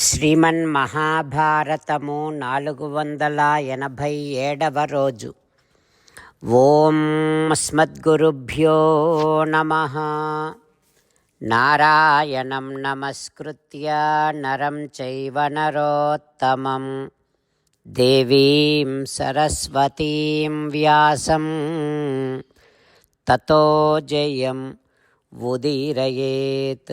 శ్రీమన్ మహాభారతము నాలుగు వందల ఎనభై ఏడవ రోజు. ఓం స్మద్గురుభ్యో నమ. నారాయణం నమస్కృత్య నరం చైవ నరోత్తమం. దేవీం సరస్వతీం వ్యాసం. తతో జయం ఉదీరయేత్.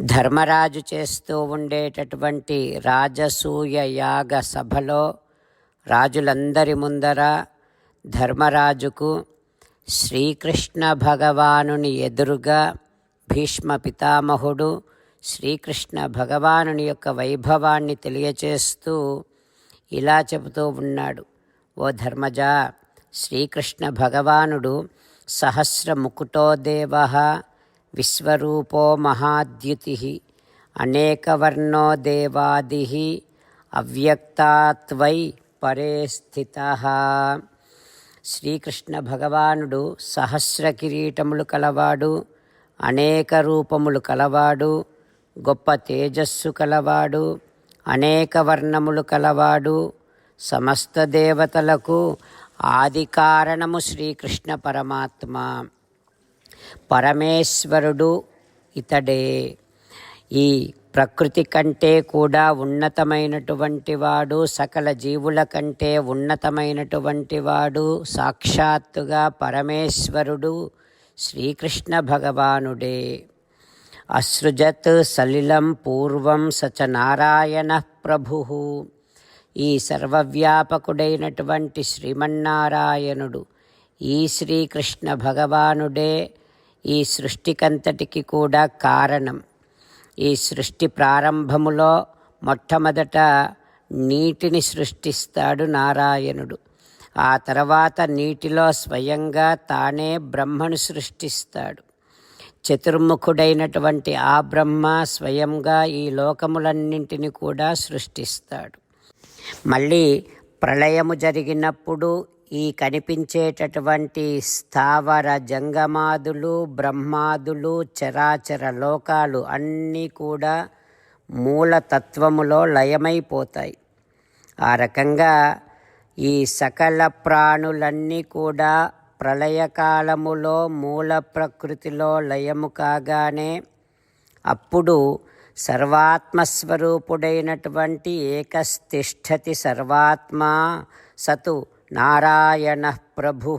ధర్మరాజు చేస్తూ ఉండేటటువంటి రాజసూయ యాగ సభలో రాజులందరి ముందర ధర్మరాజుకు శ్రీకృష్ణ భగవానుని ఎదురుగా భీష్మ పితామహుడు శ్రీకృష్ణ భగవానుని యొక్క వైభవాన్ని తెలియచేస్తూ ఇలా చెబుతూ ఉన్నాడు. ఓ ధర్మజ శ్రీకృష్ణ భగవానుడు సహస్రముకుటో దేవ విశ్వరూపో మహాద్యుతి అనేకవర్ణో దేవాది అవ్యక్తాత్వై పరే స్థిత. శ్రీకృష్ణ భగవానుడు సహస్ర కిరీటములు కలవాడు అనేక రూపములు కలవాడు గొప్ప తేజస్సు కలవాడు అనేక వర్ణములు కలవాడు సమస్త దేవతలకు ఆది కారణము శ్రీకృష్ణ పరమాత్మ. పరమేశ్వరుడు ఇతడే. ఈ ప్రకృతి కంటే కూడా ఉన్నతమైనటువంటి వాడు సకల జీవుల కంటే ఉన్నతమైనటువంటి వాడు సాక్షాత్తుగా పరమేశ్వరుడు శ్రీకృష్ణ భగవానుడే. అసృజత్ సలిలం పూర్వం సచ నారాయణ ప్రభు. ఈ సర్వవ్యాపకుడైనటువంటి శ్రీమన్నారాయణుడు ఈ శ్రీకృష్ణ భగవానుడే. ఈ సృష్టికంతటికి కూడా కారణం. ఈ సృష్టి ప్రారంభములో మొట్టమొదట నీటిని సృష్టిస్తాడు నారాయణుడు. ఆ తర్వాత నీటిలో స్వయంగా తానే బ్రహ్మను సృష్టిస్తాడు. చతుర్ముఖుడైనటువంటి ఆ బ్రహ్మ స్వయంగా ఈ లోకములన్నింటిని కూడా సృష్టిస్తాడు. మళ్ళీ ప్రళయము జరిగినప్పుడు ఈ కనిపించేటటువంటి స్థావర జంగమాదులు బ్రహ్మాదులు చరాచర లోకాలు అన్నీ కూడా మూలతత్వములో లయమైపోతాయి. ఆ రకంగా ఈ సకల ప్రాణులన్నీ కూడా ప్రళయకాలములో మూల ప్రకృతిలో లయము కాగానే అప్పుడు సర్వాత్మస్వరూపుడైనటువంటి ఏకస్తిష్టతి సర్వాత్మా సతు నారాయణ ప్రభు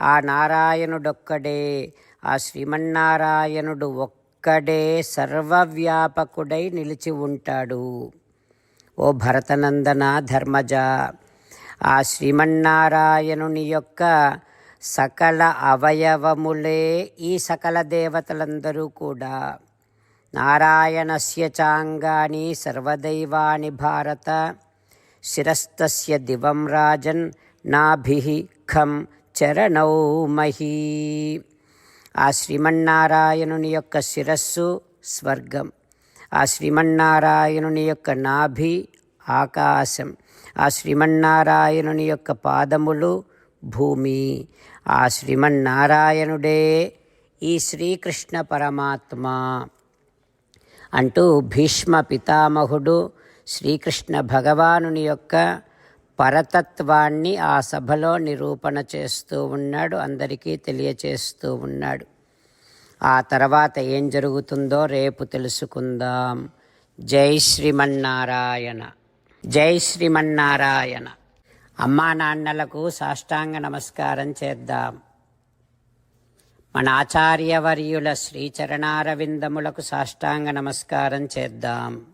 ఆ నారాయణుడొక్కడే ఆ శ్రీమన్నారాయణుడు ఒక్కడే సర్వవ్యాపకుడై నిలిచి ఉంటాడు. ఓ భరతనందన ధర్మజ ఆ శ్రీమన్నారాయణుని యొక్క సకల అవయవములే ఈ సకల దేవతలందరూ కూడా. నారాయణస్య చాంగాని సర్వదైవాని భారత శిరస్తస్య దివం రాజన్ నాభిః ఖం చరణౌ మహీ. ఆ శ్రీమన్నారాయణుని యొక్క శిరస్సు స్వర్గం. ఆ శ్రీమన్నారాయణుని యొక్క నాభి ఆకాశం. ఆ శ్రీమన్నారాయణుని యొక్క పాదములు భూమి. ఆ శ్రీమన్నారాయణుడే ఈ శ్రీకృష్ణ పరమాత్మ అంటూ భీష్మ పితామహుడు శ్రీకృష్ణ భగవానుని యొక్క పరతత్వాన్ని ఆ సభలో నిరూపణ చేస్తూ ఉన్నాడు అందరికీ తెలియచేస్తూ ఉన్నాడు. ఆ తర్వాత ఏం జరుగుతుందో రేపు తెలుసుకుందాం. జై శ్రీమన్నారాయణ. జై శ్రీమన్నారాయణ. అమ్మా నాన్నలకు సాష్టాంగ నమస్కారం చేద్దాం. మన ఆచార్యవర్యుల శ్రీచరణారవిందములకు సాష్టాంగ నమస్కారం చేద్దాం.